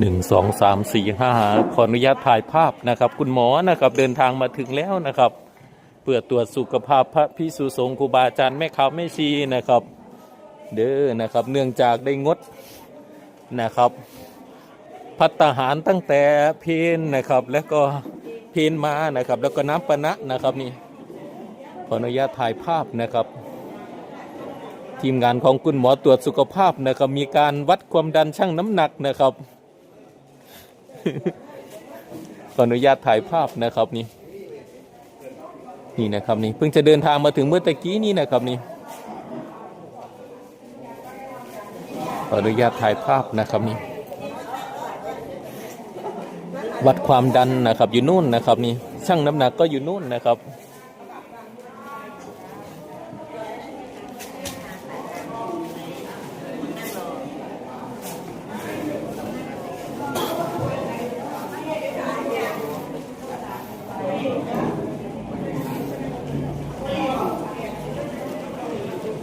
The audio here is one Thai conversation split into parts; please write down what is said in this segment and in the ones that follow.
หนึ่งสองสามสี่ห้าขออนุญาตถ่ายภาพนะครับ คุณหมอนะครับเดินทางมาถึงแล้วนะครับ เพื่อตรวจสุขภาพพระพิสุสงฆ์ครูบาอาจารย์แม่ขาวแม่ชีนะครับ เด้อนะครับ เนื่องจากได้งดนะครับ พัตตาหารตั้งแต่เพนนะครับ แล้วก็เพนมานะครับ แล้วก็น้ำปะนะนะครับนี่ขออนุญาตถ่ายภาพนะครับทีมงานของคุณหมอตรวจสุขภาพนะครับ มีการวัดความดันชั่งน้ำหนักนะครับ ขออนุญาตถ่ายภาพนะครับนี่ นี่นะครับนี่เพิ่งจะเดินทางมาถึงเมื่อตะกี้นี่นะครับนี่ขออนุญาตถ่ายภาพนะครับนี่ วัดความดันนะครับอยู่นู่นนะครับนี่ช่างน้ำหนักก็อยู่นู่นนะครับ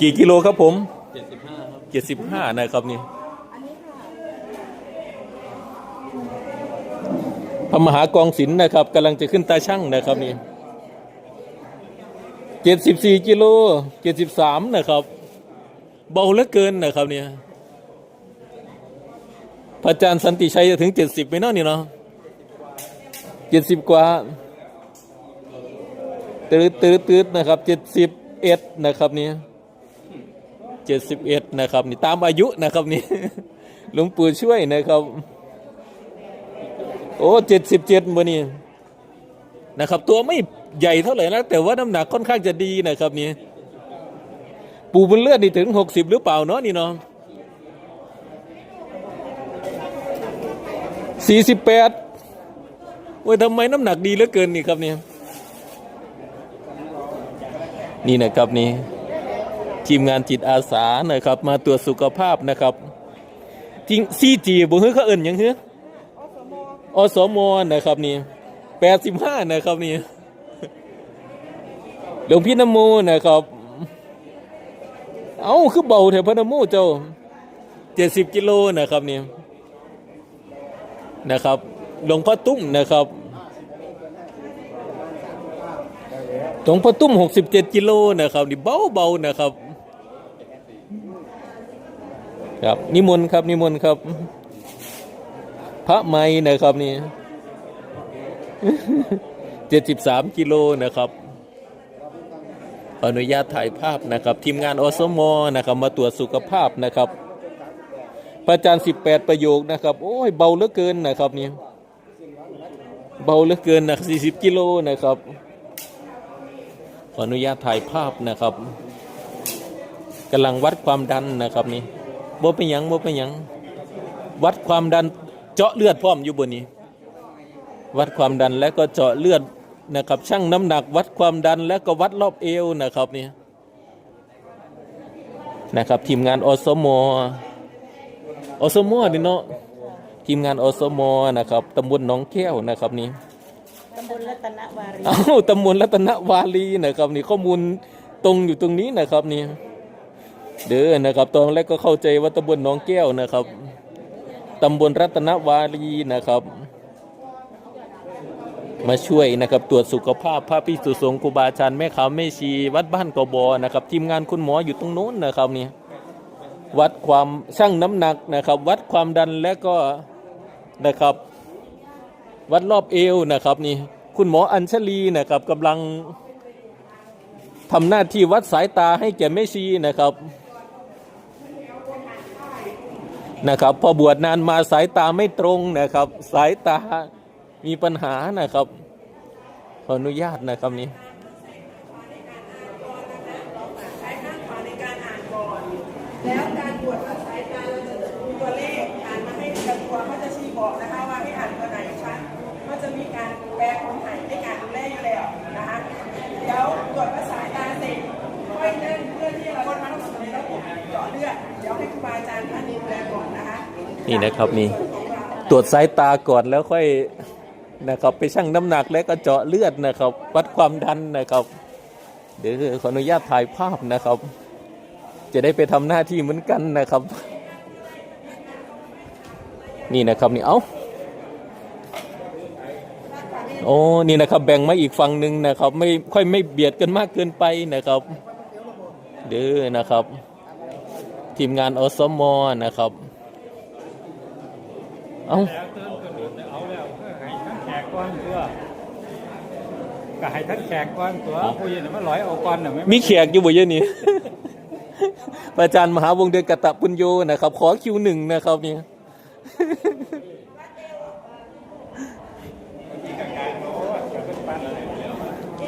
กี่กิโลครับผมเจ็ดสิบห้าครับเจ็ดสิบห้านะครับนี่พระมหากองศิลป์นะครับกำลังจะขึ้นตาช่างนะครับนี่เจ็ดสิบสี่กิโลเจ็ดสิบสามนะครับ เบาเหลือเกินนะครับเนี่ยพระอาจารย์สันติชัยจะถึงเจ็ดสิบไหมเนาะนี่เนาะเจ็ดสิบกว่าตืดตืดตืดนะครับเจ็ดสิบเอ็ดนะครับเนี่ย เจ็ดสิบเอ็ดนะครับ นี่ตามอายุนะครับนี่หลวงปู่ช่วยนะครับ โอ้เจ็ดสิบเจ็ดมื่อนี้นะครับ ตัวไม่ใหญ่เท่าไหร่นะแต่ว่าน้ำหนักค่อนข้างจะดีนะครับนี่ปู่บนเลือดนี่ถึงหกสิบหรือเปล่าเนาะนี่เนาะสี่สิบแปดโอ้ยทำไมน้ำหนักดีเหลือเกินนี่ครับเนี่ยนี่นะครับนี่ ทีมงานจิตอาสานะครับ มาตรวจสุขภาพนะครับจริงซีจีบุ้งเขาเอิ่นหยังเฮ้อสมนะครับนี่แปดสิบห้านะครับนี่หลวงพี่นโมนะครับ เอ้าคือเบาแถวพระนโมเจ้าเจ็ดสิบกิโลนะครับนี่นะครับหลวงพ่อตุ้มนะครับหลวงพ่อตุ้มหกสิบเจ็ดกิโลนะครับนี่เบาเบาๆนะครับ ครับนิมนต์ครับนิมนต์ครับ พระไม้นะครับนี่เจ็ดสิบสามกิโลนะครับ อนุญาตถ่ายภาพนะครับ ทีมงานอสมนะครับ มาตรวจสุขภาพนะครับพระอาจารย์สิบแปดประโยคนะครับ โอ้ยเบาเหลือเกินนะครับนี่เบาเหลือเกินนะสี่สิบกิโลนะครับขออนุญาตถ่ายภาพนะครับกำลังวัดความดันนะครับนี่ บ่เป็นหยังบ่เป็นหยัง วัดความดันเจาะเลือดพร้อมอยู่บนนี้ วัดความดันแล้วก็เจาะเลือดนะครับชั่งน้ำหนักวัดความดันแล้วก็วัดรอบเอวนะครับนี่นะครับทีมงานอสมอสมนี่เนาะทีมงานอสมนะครับตำบลหนองแก้วนะครับนี่ตำบลรัตนวารีเอ้าตำบลรัตนวารีนะครับนี่ข้อมูลตรงอยู่ตรงนี้นะครับนี่ เด้อนะครับตอนแรกก็เข้าใจว่าตำบลหนองแก้วนะครับตำบลรัตนวารีนะครับ มาช่วยนะครับตรวจสุขภาพพระพิสุสงฆ์ครูบาอาจารย์แม่ขาวแม่ชีวัดบ้านกบอนะครับทีมงานคุณหมออยู่ตรงโน้นนะครับนี่วัดความชั่งน้ำหนักนะครับ วัดความดันและก็นะครับ วัดรอบเอวนะครับนี่คุณหมออัญชลีนะครับกำลังทำหน้าที่วัดสายตาให้แก่แม่ชีนะครับ นะครับพอบวชนานมาสายตาไม่ตรงนะครับ สายตามีปัญหานะครับ ขออนุญาตนะครับนี่แล้วการตรวจวัดสายตาเราจะดูตัวเลขอ่านมาให้กับตัวเขาจะชี้บอกนะคะว่าให้อ่านตัวไหนชัดก็จะมีการแปลคนหายในการดูแลอยู่แล้วนะคะเดี๋ยวตรวจวัดสายตาเสร็จค่อยเล่นเพื่อที่เราจะทำในระบบเจาะเลือด ดี๋ยวให้ครูบาอาจารย์ท่านดูแลก่อนนะคะนี่นะครับนี่ตรวจสายตาก่อนแล้วค่อยนะครับไปชั่งน้ำหนักแล้วก็เจาะเลือดนะครับ วัดความดันนะครับ เดี๋ยวขออนุญาตถ่ายภาพนะครับ จะได้ไปทำหน้าที่เหมือนกันนะครับ นี่นะครับนี่เอาโอ้นี่นะครับแบ่งมาอีกฝั่งหนึ่งนะครับ ไม่ค่อยไม่เบียดกันมากเกินไปนะครับ เด้อนะครับ ทีมงานอสมนะครับ เอาแล้วเติมกระโดดเอาแล้วเพื่อให้ทั้งแขกก้อนตัวก็ให้ทั้งแขกก้อนตัวผู้ยินมาลอยเอาก้อนน่ะไม่มีแขกอยู่บ่เยอะนี่อาจารย์มหาวงเดือนกตะปุญโยนะครับ ขอคิวหนึ่งนะครับนี่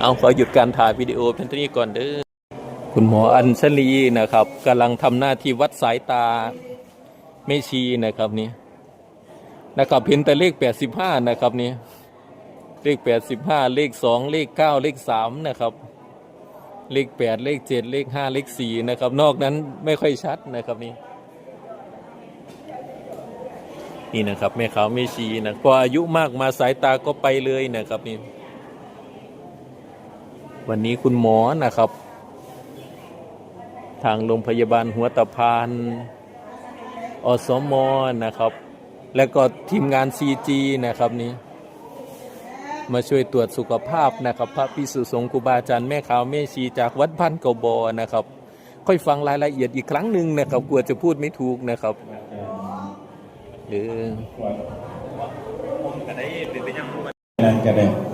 เอาขอหยุดการถ่ายวิดีโอเพียงเท่านี้ก่อนเด้อ คุณหมออัญชลีนะครับกำลังทำหน้าที่วัดสายตาเมชีนะครับนี่นะครับเห็นแต่เลข85นะครับนี่เลข85เลข2เลข9เลข3นะครับ เลข8เลข7เลข5เลข4นะครับ นอกนั้นไม่ค่อยชัดนะครับนี่นี่นะครับแม่ขาวแม่ชีนะพออายุมากมาสายตาก็ไปเลยนะครับนี่วันนี้คุณหมอนะครับ ทางโรงพยาบาลหัวตะพานอสมนะครับ และก็ทีมงาน CG นะครับนี้ มาช่วยตรวจสุขภาพนะครับ พระพิสุสงฆ์ครูบาอาจารย์แม่ขาวแม่ชีจากวัดพันกบอนะครับ ค่อยฟังรายละเอียดอีกครั้งหนึ่งนะครับ กลัวจะพูดไม่ถูกนะครับเออ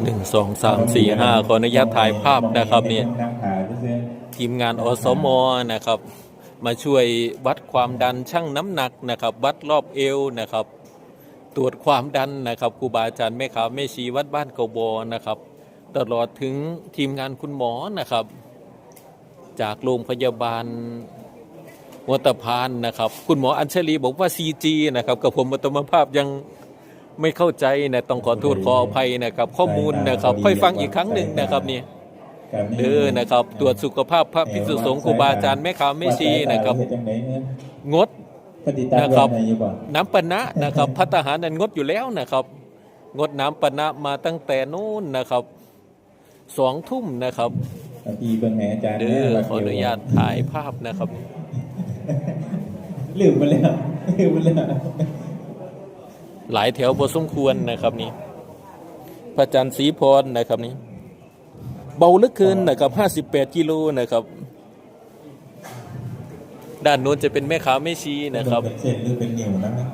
หนึ่งสองสามสี่ห้าขออนุญาตถ่ายภาพนะครับเนี่ย ทีมงานอสมนะครับ มาช่วยวัดความดันชั่งน้ำหนักนะครับ วัดรอบเอวนะครับ ตรวจความดันนะครับครูบาอาจารย์แม่ขาวแม่ชีวัดบ้านเกาบอนะครับ ตลอดถึงทีมงานคุณหมอนะครับ จากโรงพยาบาลวัตพานนะครับ คุณหมออัญชลีบอกว่า CG นะครับกับผมอัตมภาพยังไม่เข้าใจนะต้องขอโทษขออภัยนะครับ ข้อมูลนะครับ ค่อยฟังอีกครั้งหนึ่งนะครับนี่การนี้ เด้อนะครับตรวจสุขภาพพระภิกษุสงฆ์ครูบาอาจารย์แม่ขาวแม่ชีนะครับว่าสายตาเฮ็ดจังไหนเนี่ยงดปฏิตามนะครับไว้ในอยู่บ่น้ำปะนะนะครับพัฒหารนั้นงดอยู่แล้วนะครับ งดน้ำปะนะมาตั้งแต่นู้นนะครับสองทุ่มนะครับบางทีเบิ่งให้อาจารย์เด้อวัดขออนุญาตถ่ายภาพนะครับลืมไปแล้วลืมไปแล้วหลายแถวพอสมควรนะครับนี่พระจันทร์ศรีพรนะครับนี่ เบาเหลือเกินนะครับห้าสิบแปดกิโลนะครับ ด้านโน้นจะเป็นแม่ค้าแม่ชีนะครับเป็นเส้นหรือเป็นนิ้วนะครับ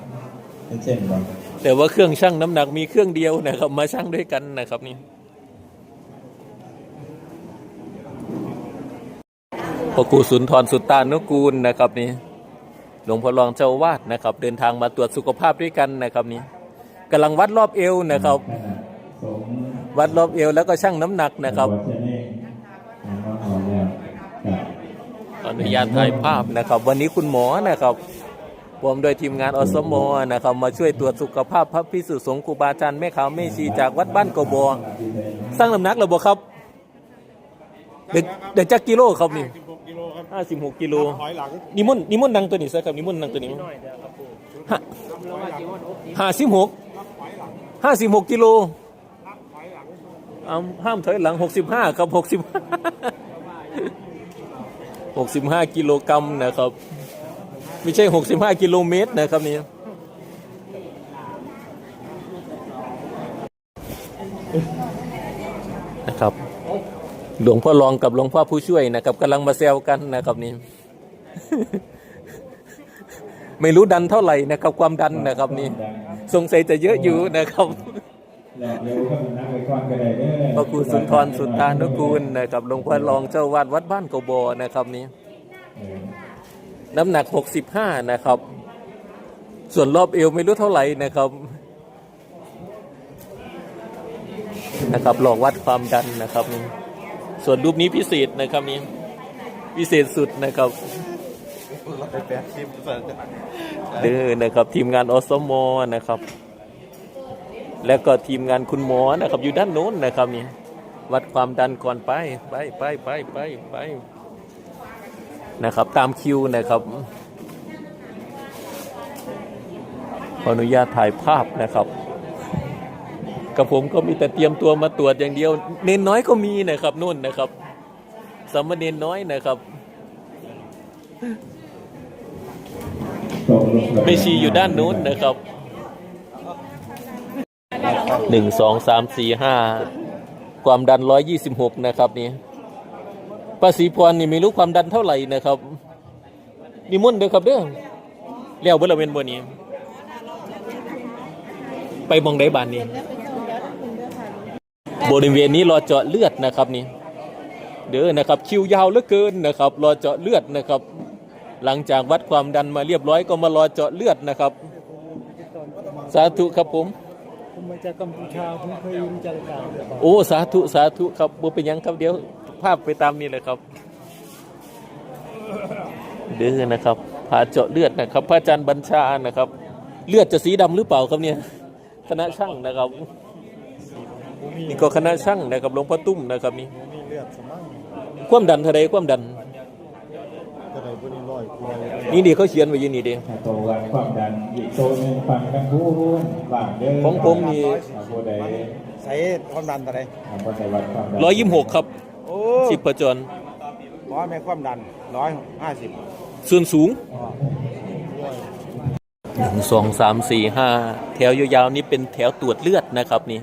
เป็นเส้นบ่แต่ว่าเครื่องชั่งน้ำหนักมีเครื่องเดียวนะครับ มาชั่งด้วยกันนะครับนี่พระครูสุนทรสุตตานุกูลนะครับนี่หลวงพ่อรองเจ้าอาวาดนะครับ เดินทางมาตรวจสุขภาพด้วยกันนะครับนี่กำลังวัดรอบเอวนะครับขนาดสมวัดรอบเอวแล้วก็ชั่งน้ำหนักนะครับ นุญาตถ่ายภาพนะครับ วันนี้คุณหมอนะครับรวมโดยทีมงานอสมนะครับมาช่วยตรวจสุขภาพพระพิสุสงฆ์ครูบาอาจารย์แม่ขาวแม่ชีจากวัดบ้านกบอสร้างลำนักระบบครับเด็กเด็กจักกิโลครับนี่56กิโลครับห้าสิบหกกิโลถอยหลังนิมนต์นิมนต์นังตัวนี้ใช่ครับนิมนต์นังตัวนี้ห้าสิบหกห้าสิบหกกิโลห้ามถอยหลังหกสิบห้าครับหกสิบห้า 65 กิโลกรัมนะครับ ไม่ใช่ 65 กิโลเมตรนะครับนี่นะครับหลวงพ่อรองกับหลวงพ่อผู้ช่วยนะครับกำลังมาแซวกันนะครับนี่ไม่รู้ดันเท่าไหร่นะครับ ความดันนะครับนี่สงสัยจะเยอะอยู่นะครับ และเร็วก็นั่งไปก่อนก็ได้เด้อพระครูสุนทรสุตตานุกูลนะครับหลวงพ่อรองเจ้าวาดวัดบ้านกบอนะครับนี่เออน้ำหนัก 65 นะครับ ส่วนรอบเอวไม่รู้เท่าไหร่นะครับนะครับลองวัดความดันนะครับนี่ส่วนรูปนี้พิเศษนะครับนี่พิเศษสุดนะครับเด้อนะครับทีมงานอสมนะครับ แล้วก็ทีมงานคุณหมอนะครับ อยู่ด้านโน้นนะครับนี่วัดความดันก่อนไปไปไปไปไปไปนะครับ ตามคิวนะครับขออนุญาตถ่ายภาพนะครับกับผมก็มีแต่เตรียมตัวมาตรวจอย่างเดียว เนนน้อยก็มีนะครับนู่นนะครับสามเณรน้อยนะครับตกลงกับไม่ชีอยู่ด้านนู้นนะครับ หนึ่งสองสามสี่ห้าความดันร้อยยี่สิบหกนะครับนี่ภาษีพรนี่ไม่รู้ความดันเท่าไหร่นะครับนิมนต์เด้อครับเด้อเลี้ยวเบริเวณบนนี้ ไปมองได้บานนี้ บริเวณนี้รอเจาะเลือดนะครับนี่เด้อนะครับคิวยาวเหลือเกินนะครับ รอเจาะเลือดนะครับ หลังจากวัดความดันมาเรียบร้อยก็มารอเจาะเลือดนะครับ สาธุครับผม ผมมาจากกัมพูชาผมเคยอยู่จังหวัดโอ้สาธุสาธุครับบ่เป็นหยังครับเดี๋ยวภาพไปตามนี้เลยครับ เด้อนะครับผ่าเจาะเลือดนะครับ พระอาจารย์บัญชานะครับ เลือดจะสีดำหรือเปล่าครับเนี่ยคณะช่างนะครับ นี่ก็คณะช่างนะครับหลวงพ่อตุ้มนะครับนี่ มีเลือดสมั่งความดันเท่าไรความดัน ก็ได้บ่ได้ร้อยกว่าเลย นี่ดีเขาเขียนไว้อยินนี่เดีถ้าโตวันความดันอีกโตหนึงฟังกันพูนว่างเด้อของผมนี่ถ้าผู้ใดใส่ความดันเท่าไหร่ทำบ่ได้วัดความดันร้อยยี่สิบหกครับโอ้สิบประจรร้อยแม่ความดันร้อยห้าสิบส่วนสูงหนึ่งสองสามสี่ห้าแถวยาวๆนี้เป็นแถวตรวจเลือดนะครับนี่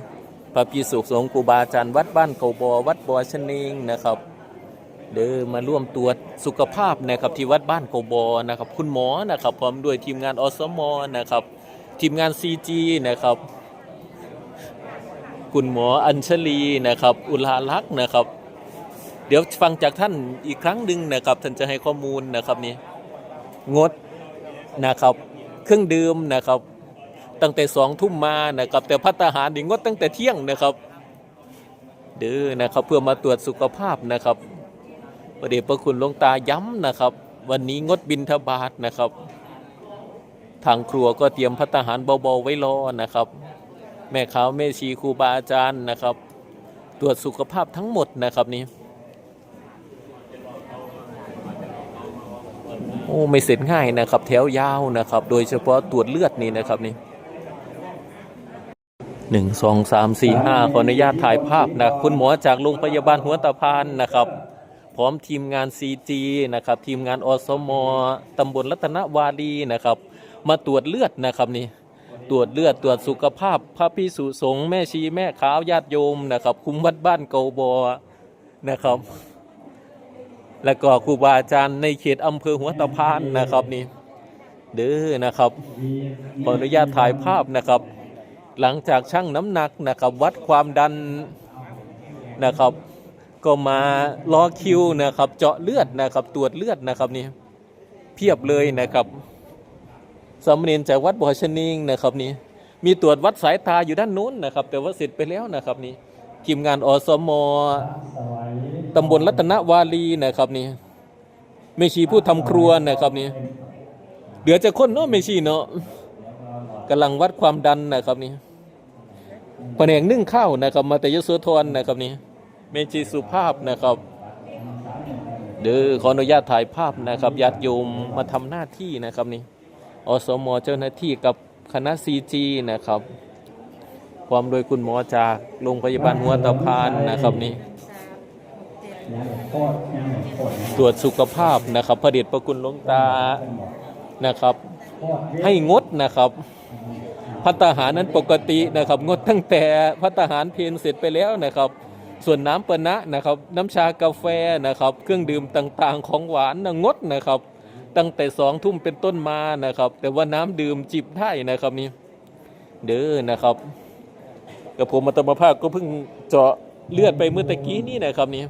พระพิสุสงฆ์ครูบาอาจารย์วัดบ้านเขาบอวัดบอชะเนงนะครับ เดินมาร่วมตรวจสุขภาพนะครับที่วัดบ้านโกบอนะครับ คุณหมอนะครับ พร้อมด้วยทีมงานอสมนะครับ ทีมงาน CG นะครับ คุณหมออัญชลีนะครับ อุลาลักษ์นะครับ เดี๋ยวฟังจากท่านอีกครั้งหนึ่งนะครับ ท่านจะให้ข้อมูลนะครับนี่งดนะครับ เครื่องดื่มนะครับ ตั้งแต่สองทุ่มมานะครับ แต่พัตาหารนี่งดตั้งแต่เที่ยงนะครับ เด้อนะครับเพื่อมาตรวจสุขภาพนะครับ ระเดชพระคุณหลวงตาย้ำนะครับ วันนี้งดบินทบาทนะครับ ทางครัวก็เตรียมพัตตาหารเบาๆไว้รอนะครับ แม่ขาวแม่ชีครูบาอาจารย์นะครับ ตรวจสุขภาพทั้งหมดนะครับนี่โอ้ไม่เสร็จง่ายนะครับ แถวยาวนะครับ โดยเฉพาะตรวจเลือดนี่นะครับนี่หนึ่งสองสามสี่ห้าขออนุญาตถ่ายภาพนะ คุณหมอจากโรงพยาบาลหัวตะพานนะครับ พร้อมทีมงาน CG นะครับทีมงานอสมตำบลรัตนวารีนะครับ มาตรวจเลือดนะครับนี่ตรวจเลือดตรวจสุขภาพ พระพิสุสงฆ์แม่ชีแม่ขาวญาติโยมนะครับ คุ้มวัดบ้านเกาบอนะครับ และก็ครูบาอาจารย์ในเขตอำเภอหัวตะพานนะครับนี่เด้อนะครับขออนุญาตถ่ายภาพนะครับ หลังจากชั่งน้ำหนักนะครับ วัดความดันนะครับ ก็มารอคิวนะครับ เจาะเลือดนะครับตรวจเลือดนะครับนี่เพียบเลยนะครับสามเณรจากวัดบ่อชนิงนะครับนี่มีตรวจวัดสายตาอยู่ด้านนู้นนะครับ แต่ว่าเสร็จไปแล้วนะครับนี่ทีมงานอสมตำบลรัตนวารีนะครับนี่เมชีผู้ทำครัวนะครับนี่เดือจะคนเนาะเมชีเนาะกำลังวัดความดันนะครับนี่แผนกนึ่งข้าวนะครับ มาแต่ยโสธรนะครับนี่ เมชีสุภาพนะครับเด้อขออนุญาตถ่ายภาพนะครับญาติโยมมาทำหน้าที่นะครับนี่อสมเจ้าหน้าที่กับคณะซีจีนะครับ ความโดยคุณหมอจากโรงพยาบาลหัวตะพานนะครับนี่ตรวจสุขภาพนะครับพระเดชพระคุณหลวงตานะครับ ให้งดนะครับพัตตาหารนั้นปกตินะครับ งดตั้งแต่พัตตาหารเพลนเสร็จไปแล้วนะครับ ส่วนน้ำปะนะนะครับน้ำชากาแฟนะครับเครื่องดื่มต่างๆ ของหวานนะงดนะครับ ตั้งแต่สองทุ่มเป็นต้นมานะครับ แต่ว่าน้ำดื่มจิบได้นะครับนี่เด้อนะครับกับผมมาตมาภาคก็เพิ่งเจาะเลือดไปเมื่อตะกี้นี่นะครับนี่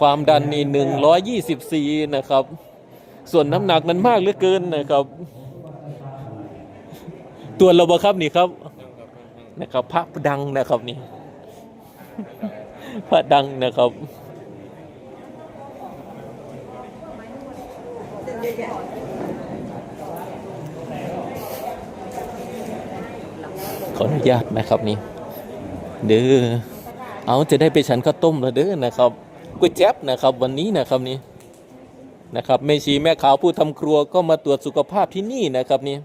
ความดันนี่หนึ่งร้อยยี่สิบสี่นะครับ ส่วนน้ำหนักนั้นมากเหลือเกินนะครับตัวเราบครับนี่ครับนะครับพระดังนะครับนี่ พระดังนะครับ ขออนุญาตนะครับนี่ เด้อ เอาจะได้ไปฉันข้าวต้มแล้วเด้อนะครับก๋วยจั๊บนะครับวันนี้นะครับนี่นะครับแม่ชีแม่ขาวผู้ทำครัวก็มาตรวจสุขภาพที่นี่นะครับนี่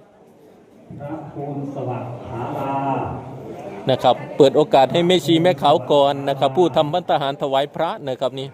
พระภูมิสวัสดิ์ฐาลา นะครับ เปิดโอกาสให้แม่ชีแม่ขาวก่อนนะครับ ผู้ทำพัฒหารถวายพระนะครับนี่